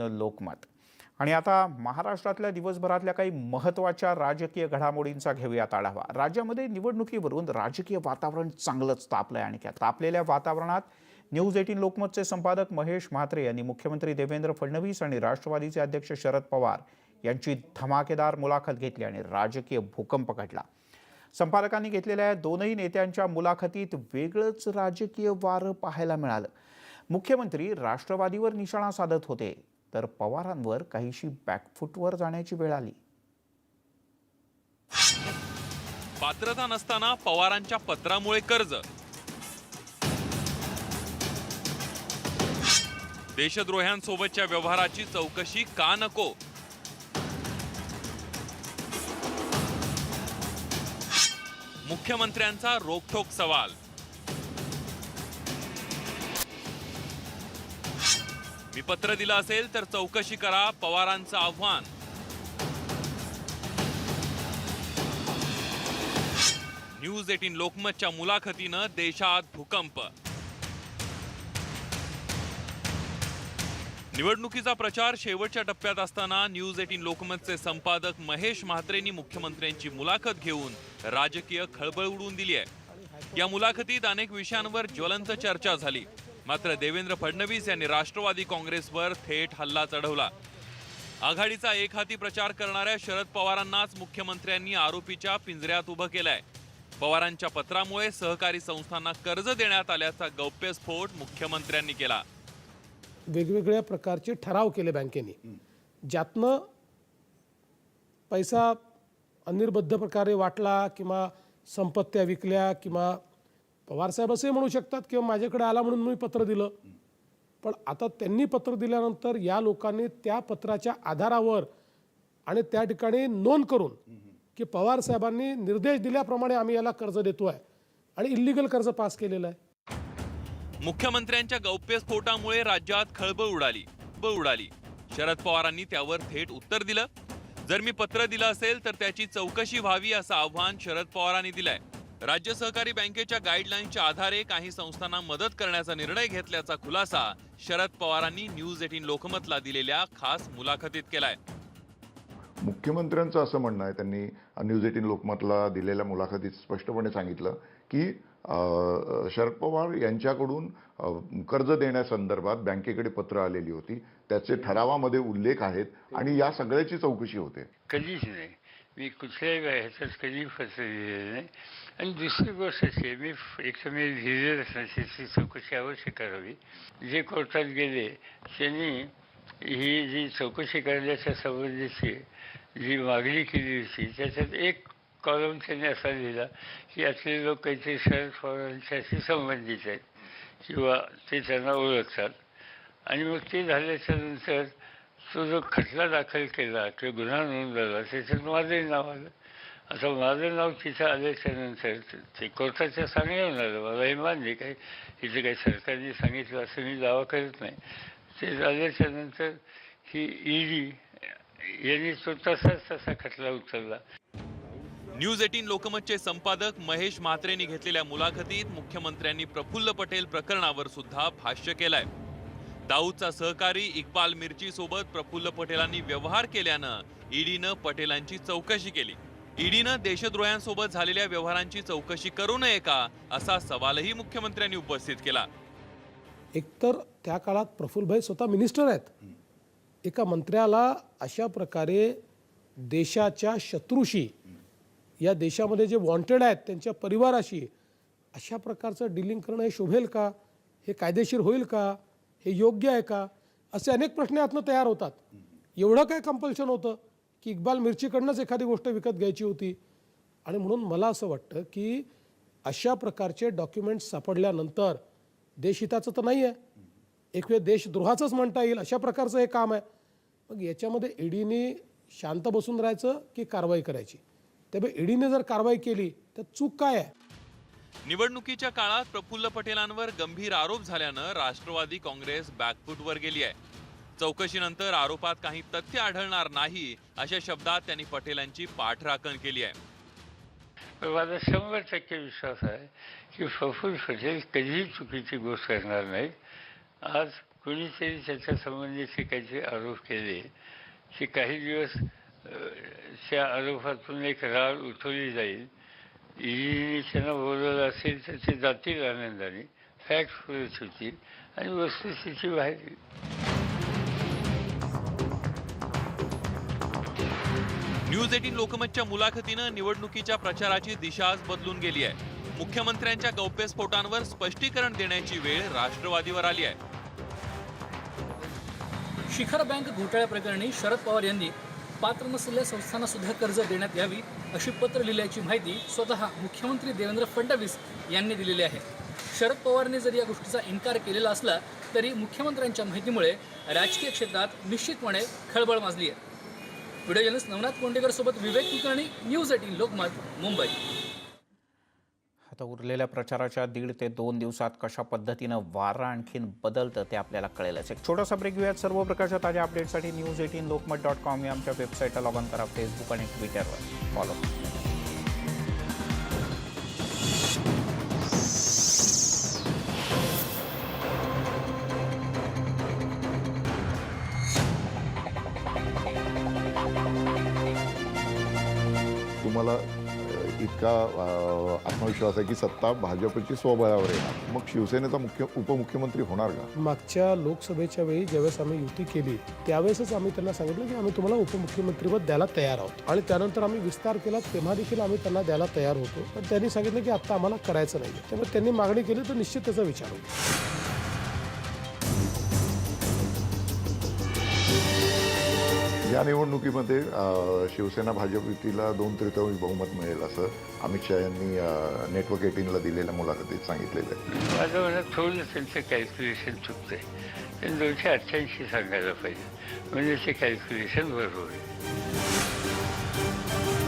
दैनिकातील लोकमत. आणि आता महाराष्ट्रातल्या दिवसभरातल्या काही महत्त्वाच्या राजकीय घडामोडींचा घेऊयात आढावा. राज्यामध्ये निवडणुकीवरून राजकीय वातावरण चांगलंच तापलं आहे आणि त्या तापलेल्या वातावरणात न्यूज एटीन लोकमतचे संपादक महेश म्हात्रे यांनी मुख्यमंत्री देवेंद्र फडणवीस आणि राष्ट्रवादीचे अध्यक्ष शरद पवार यांची धमाकेदार मुलाखत घेतली आणि राजकीय भूकंप घडला. संपादकांनी घेतलेल्या या दोनही नेत्यांच्या मुलाखतीत वेगळंच राजकीय वारं पाहायला मिळालं. मुख्यमंत्री राष्ट्रवादीवर निशाणा साधत होते. तर पवारांवर काहीशी बॅकफुटवर जाण्याची वेळ आली. पात्रता नसताना पवारांच्या पत्रामुळे कर्ज. देशद्रोह्यांसोबतच्या व्यवहाराची चौकशी का नको? मुख्यमंत्र्यांचा रोखठोक सवाल. मी पत्र दिलं असेल तर चौकशी करा पवारांचं आव्हान. न्यूज एटीन लोकमतच्या मुलाखतीनं देशात भूकंप. निवडणुकीचा प्रचार शेवटच्या टप्प्यात असताना न्यूज एटीन लोकमतचे संपादक महेश म्हात्रेंनी मुख्यमंत्र्यांची मुलाखत घेऊन राजकीय खळबळ उडवून दिली आहे. या मुलाखतीत अनेक विषयांवर ज्वलंत चर्चा झाली. मात्र देवेंद्र फडणवीस यांनी राष्ट्रवादी काँग्रेसवर थेट हल्ला चढवला. आघाडीचा एकहाती प्रचार करणाऱ्या शरद पवारांनाच मुख्यमंत्र्यांनी आरोपीच्या पिंजऱ्यात उभं केलंय. पवारांच्या पत्रामुळे सहकारी संस्थांना कर्ज देण्यात आल्याचा गौप्यस्फोट मुख्यमंत्र्यांनी केला. वेगवेगळ्या प्रकारचे ठराव केले बँकेने. ज्यातनं पैसा अनिर्बद्ध प्रकारे वाटला किंवा संपत्त्या विकल्या किंवा पवारसाहेब असे म्हणू शकतात किंवा माझ्याकडे आला म्हणून मी पत्र दिलं. पण आता त्यांनी पत्र दिल्यानंतर या लोकांनी त्या पत्राच्या आधारावर आणि त्या ठिकाणी नोंद करून की पवार साहेबांनी निर्देश दिल्याप्रमाणे आम्ही याला कर्ज देतो आहे आणि इल्लिगल कर्ज पास केलेलं आहे. मुख्यमंत्र्यांच्या गौप्यस्फोटामुळे राज्यात खळबळ उडाली खळबळ उडाली. शरद पवारांनी त्यावर थेट उत्तर दिलं. जर मी पत्र दिलं असेल तर त्याची चौकशी व्हावी असं आव्हान शरद पवारांनी दिलंय. राज्य सहकारी बँकेच्या गाईडलाईनच्या आधारे काही संस्थांना मदत करण्याचा निर्णय घेतल्याचा खुलासा शरद पवारांनी न्यूज एटीन लोकमतला दिलेल्या खास मुलाखतीत केलाय. मुख्यमंत्र्यांचं असं म्हणणं आहे त्यांनी न्यूज एटीन लोकमतला दिलेल्या मुलाखतीत स्पष्टपणे सांगितलं की शरद पवार यांच्याकडून कर्ज देण्यासंदर्भात बँकेकडे पत्र आलेली होती. त्याचे ठरावामध्ये उल्लेख आहेत आणि या सगळ्याची चौकशी होते. कधीच नाही. मी कुठल्याही ह्याच्यात कधी फसलेलं नाही आणि दुसरी गोष्ट अशी आहे मी फ- एक तर मी लिहिलेलं त्याची चौकशी अवश्य करावी जे कोर्टात गेले त्यांनी ही जी चौकशी करण्याच्या संबंधीची जी मागणी केली होती त्याच्यात एक कॉलम त्यांनी असा लिहिला की यातले लोक काहीतरी शरद पवारांच्याशी संबंधित आहेत किंवा ते त्यांना ओळखतात आणि मग ते झाल्याच्यानंतर तो जो खटला दाखल केला किंवा गुन्हा नोंदवला त्याच्यात माझंही नाव आलं. आता माझं नाव तिथं आल्याच्यानंतर ते कोर्टाच्या सांगण्यावर आलं मला हे मान्य काय? इथं काही सरकारने सांगितलं असं मी दावा करत नाही. ते झाल्याच्यानंतर ही ईडी यांनी तो तसाच तसा खटला उचलला. न्यूज एटीन लोकमतचे संपादक महेश म्हात्रेंनी घेतलेल्या मुलाखतीत मुख्यमंत्र्यांनी प्रफुल्ल पटेल प्रकरणावर सुद्धा भाष्य केलंय. दाऊदचा सहकारी इक्बाल मिर्ची सोबत प्रफुल्ल पटेलांनी व्यवहार केल्यानं ईडीनं पटेलांची चौकशी केली. ईडीनं देशद्रोह्यांसोबत झालेल्या व्यवहारांची चौकशी करू नये का असा सवालही मुख्यमंत्र्यांनी उपस्थित केला. एकतर त्या काळात प्रफुल्लभाई स्वतः मिनिस्टर आहेत. एका मंत्र्याला अशा प्रकारे देशाच्या शत्रूशी या देशामध्ये जे वॉन्टेड आहेत त्यांच्या परिवाराशी अशा प्रकारचं डिलिंग करणं हे शोभेल का? हे कायदेशीर होईल का? हे योग्य आहे का? असे अनेक प्रश्न यातनं तयार होतात. एवढं काय कंपल्शन होतं की इक्बाल मिरचीकडनंच एखादी गोष्ट विकत घ्यायची होती? आणि म्हणून मला असं वाटतं की अशा प्रकारचे डॉक्युमेंट्स सापडल्यानंतर देशहिताचं तर नाही आहे एक वेळ देशद्रोहाचंच म्हणता येईल अशा प्रकारचं हे काम आहे. मग याच्यामध्ये ईडीने शांत बसून राहायचं की कारवाई करायची? त्यामुळे ईडीने जर कारवाई केली तर चूक काय आहे? निवडणुकीच्या काळात प्रफुल्ल पटेलांवर गंभीर आरोप झाल्यानं राष्ट्रवादी काँग्रेस बॅकफूटवर गेली आहे. चौकशीनंतर आरोपात काही तथ्य आढळणार नाही अशा शब्दात त्यांनी पटेलांची पाठराखण केली आहे. माझा शंभर टक्के विश्वास आहे की प्रफुल्ल पटेल कधीही चुकीची गोष्ट करणार नाही आज कुणीतरी त्याच्या संबंधीचे काहीतरी आरोप केले की काही दिवस त्या आरोपातून एक राळ उठवली जाईल. ईडीने त्यांना बोलवलं असेल तर ते जातील आनंदाने. फॅक्ट पुरत होतील आणि वस्तुस्थिती बाहेर येईल. न्यूज एटीन लोकमतच्या मुलाखतीनं निवडणुकीच्या प्रचाराची दिशा आज बदलून गेली आहे. मुख्यमंत्र्यांच्या गौप्यस्फोटांवर स्पष्टीकरण देण्याची वेळ राष्ट्रवादीवर आली आहे. शिखर बँक घोटाळ्याप्रकरणी शरद पवार यांनी पात्र नसलेल्या संस्थांना सुद्धा कर्ज देण्यात यावी अशी पत्र लिहिल्याची माहिती स्वतः मुख्यमंत्री देवेंद्र फडणवीस यांनी दिलेली आहे. शरद पवारने जरी या गोष्टीचा इन्कार केलेला असला तरी मुख्यमंत्र्यांच्या माहितीमुळे राजकीय क्षेत्रात निश्चितपणे खळबळ माजली आहे व्हिडिओ जर्नलिस्ट नवनाथ कोंडेकर सोबत विवेक कुलकर्णी न्यूज एटीन लोकमत मुंबई. आता उरलेल्या प्रचाराच्या दीड ते दोन दिवसात कशा पद्धतीनं वारा आणखीन बदलतं ते आपल्याला कळेलच. एक छोटासा ब्रेक घेऊयात. सर्व प्रकारच्या ताज्या अपडेटसाठी news eighteen Lokmat dot com या आमच्या वेबसाईटला लॉग ऑन करा फेसबुक आणि ट्विटरवर फॉलो तुम्हाला इतका आत्मविश्वास आहे की सत्ता भाजपची स्वबळावर येणार. मग शिवसेनेचा मुख्य उपमुख्यमंत्री होणार का? मागच्या लोकसभेच्या वेळी ज्यावेळेस आम्ही युती केली त्यावेळेसच आम्ही त्यांना सांगितलं की आम्ही तुम्हाला उपमुख्यमंत्रीपद द्यायला तयार आहोत. आणि त्यानंतर आम्ही विस्तार केला तेव्हा देखील आम्ही त्यांना द्यायला तयार होतो. पण त्यांनी सांगितलं की आता आम्हाला करायचं नाही त्यामुळे त्यांनी मागणी केली तर निश्चित त्याचा विचार होईल. या निवडणुकीमध्ये शिवसेना भाजप युतीला दोन तृतीयांश बहुमत मिळेल असं अमित शहा यांनी नेटवर्क एटीनला दिलेल्या मुलाखतीत सांगितलेलं आहे. माझं म्हणत थोडं त्यांचं कॅल्क्युलेशन चुकतंय. त्यांनी दोनशे अठ्ठ्याऐंशी सांगायला पाहिजे. म्हणजे ते कॅल्क्युलेशन बरोबर आहे.